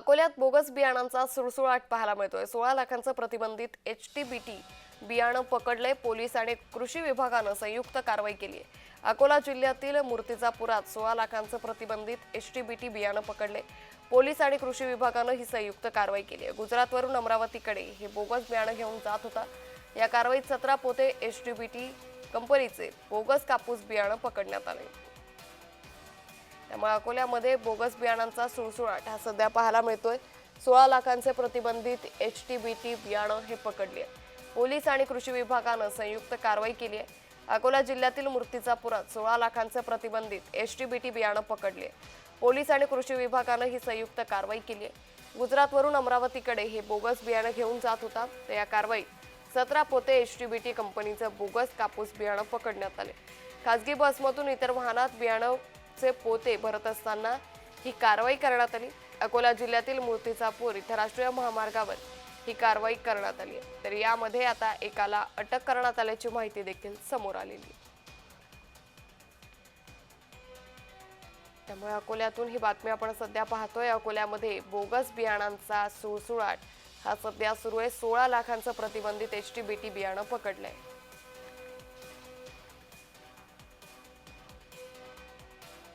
अकोल्यात बोगस बियाणांचा सुळसुळाट पाहायला मिळतोय. सोळा लाखांचं प्रतिबंधित एच टी बी टी बियाणं पकडले पोलीस आणि कृषी विभागानं संयुक्त कारवाई केली आहे. अकोला जिल्ह्यातील मूर्तिजापुरात सोळा लाखांचं प्रतिबंधित एच टी बी टी बियाणं पकडले. पोलीस आणि कृषी विभागानं ही संयुक्त कारवाई केली आहे. गुजरातवरून अमरावतीकडे हे बोगस बियाणं घेऊन जात होता. या कारवाईत सतरा पोते एच टी बी टी कंपनीचे बोगस कापूस बियाणं पकडण्यात आले. त्यामुळे अकोल्यामध्ये बोगस बियाणांचा सुळसुळाट हा सध्या पाहायला मिळतोय. सोळा लाखांचे प्रतिबंधित एच टी बी टी बियाणं हे पकडली आहे पोलीस आणि कृषी विभागानं संयुक्त कारवाई केली आहे. अकोला जिल्ह्यातील मूर्तिजापुरात सोळा लाखांचे प्रतिबंधित एच टी बी टी बियाणं पकडली आहे पोलीस आणि कृषी विभागानं ही संयुक्त कारवाई केली आहे. गुजरातवरून अमरावतीकडे हे बोगस बियाणं घेऊन जात होता. तर या कारवाईत सतरा पोते एच टी बी टी कंपनीचं बोगस कापूस बियाणं पकडण्यात आले. खासगी बसमधून इतर वाहनात बियाणं मूर्तीचे पोते भरत असताना ही कारवाई करण्यात आली. अकोला जिल्ह्यातील मूर्तिजापूर इथं राष्ट्रीय महामार्गावर ही कारवाई करण्यात आली. आहे तर यामध्ये आता एकाला अटक करण्यात आल्याची माहिती देखील समोर आलेली त्यामुळे अकोल्यातून ही बातमी आपण सध्या पाहतोय. अकोल्यामध्ये बोगस बियाणांचा सुळसुळाट. हा सध्या सुरू आहे. सोळा लाखांचं प्रतिबंधित एच टी बी टी बियाणं पकडलंय.